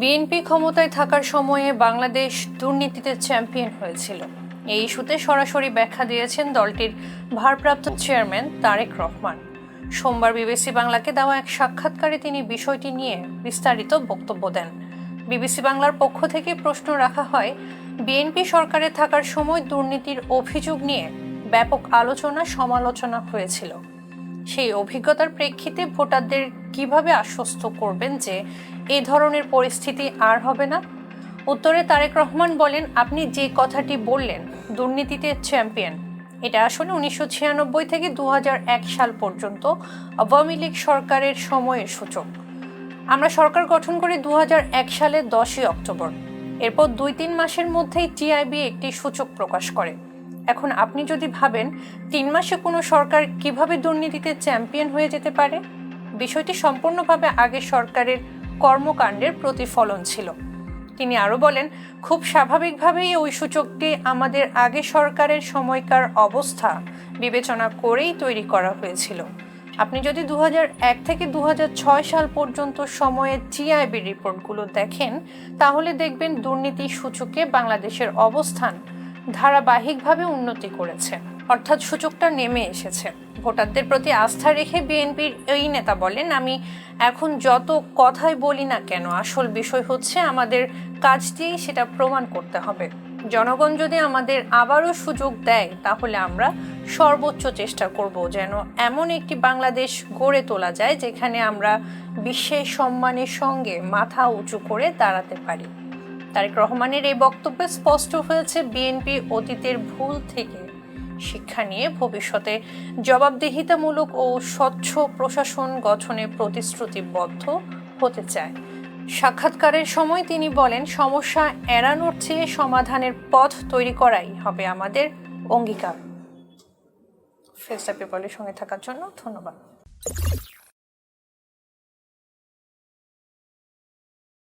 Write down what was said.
BNP ক্ষমতায় থাকার সময়ে বাংলাদেশ দুর্নীতিতে চ্যাম্পিয়ন হয়েছিল। এই ইস্যুতে সরাসরি ব্যাখ্যা দিয়েছেন দলটির ভারপ্রাপ্ত চেয়ারম্যান তারেক রহমান। সোমবার বিবিসি বাংলাকে দেওয়া এক সাক্ষাৎকারে তিনি বিষয়টি নিয়ে বিস্তারিত বক্তব্য দেন। বিবিসি বাংলার পক্ষ থেকে প্রশ্ন রাখা হয়, বিএনপি সরকারে থাকার সময় দুর্নীতির অভিযোগ নিয়ে ব্যাপক আলোচনা সমালোচনা হয়েছিল। সেই অভিজ্ঞতার প্রেক্ষিতে ভোটারদের কীভাবে আশ্বস্ত করবেন যে এই ধরনের পরিস্থিতি আর হবে না? উত্তরে তারেক রহমান বলেন, আপনি যে কথাটি বললেন, দুর্নীতিতে চ্যাম্পিয়ন। এটা আসলে উনিশশো ছিয়ানব্বই থেকে দু হাজার এক সাল পর্যন্ত আওয়ামী লীগ সরকারের সময়ের সূচক। আমরা সরকার গঠন করি দু হাজার এক সালের দশই অক্টোবর। এরপর দুই তিন মাসের মধ্যেই টিআইবি একটি সূচক প্রকাশ করে। এখন আপনি যদি ভাবেন, তিন মাসে কোনো সরকার কীভাবে দুর্নীতিতে চ্যাম্পিয়ন হয়ে যেতে পারে? বিষয়টি সম্পূর্ণভাবে আগের সরকারের কর্মকাণ্ডের প্রতিফলন ছিল। তিনি আরও বলেন, খুব স্বাভাবিকভাবেই ওই সূচকটি আমাদের আগে সরকারের সময়কার অবস্থা বিবেচনা করেই তৈরি করা হয়েছিল। আপনি যদি দু থেকে দু হাজার ছয় সাল পর্যন্ত সময়ের টিআইবি রিপোর্টগুলো দেখেন, তাহলে দেখবেন দুর্নীতি সূচকে বাংলাদেশের অবস্থান ধারাবাহিকভাবে উন্নতি করেছে। অর্থাৎ সূচকটা নেমে এসেছে। ভোটারদের প্রতি আস্থা রেখে বিএনপির এই নেতা বলেন, আমি এখন যত কথাই বলি না কেন, আসল বিষয় হচ্ছে আমাদের কাজ দিয়েই সেটা প্রমাণ করতে হবে। জনগণ যদি আমাদের আবারও সুযোগ দেয়, তাহলে আমরা সর্বোচ্চ চেষ্টা করব যেন এমন একটি বাংলাদেশ গড়ে তোলা যায় যেখানে আমরা বিশ্বের সম্মানের সঙ্গে মাথা উঁচু করে দাঁড়াতে পারি। তারেক রহমানের এই বক্তব্যে স্পষ্ট হয়েছে, বিএনপি অতীতের ভুল থেকে শিক্ষা নিয়ে ভবিষ্যতে জবাবদিহিতামূলক ও স্বচ্ছ প্রশাসন গঠনে প্রতিশ্রুতিবদ্ধ হতে চায়। সাক্ষাৎকারের সময় তিনি বলেন, সমস্যা এড়ানোর চেয়ে সমাধানের পথ তৈরি করাই হবে আমাদের অঙ্গীকার। ফেসটা পেপারের সঙ্গে থাকার জন্য ধন্যবাদ।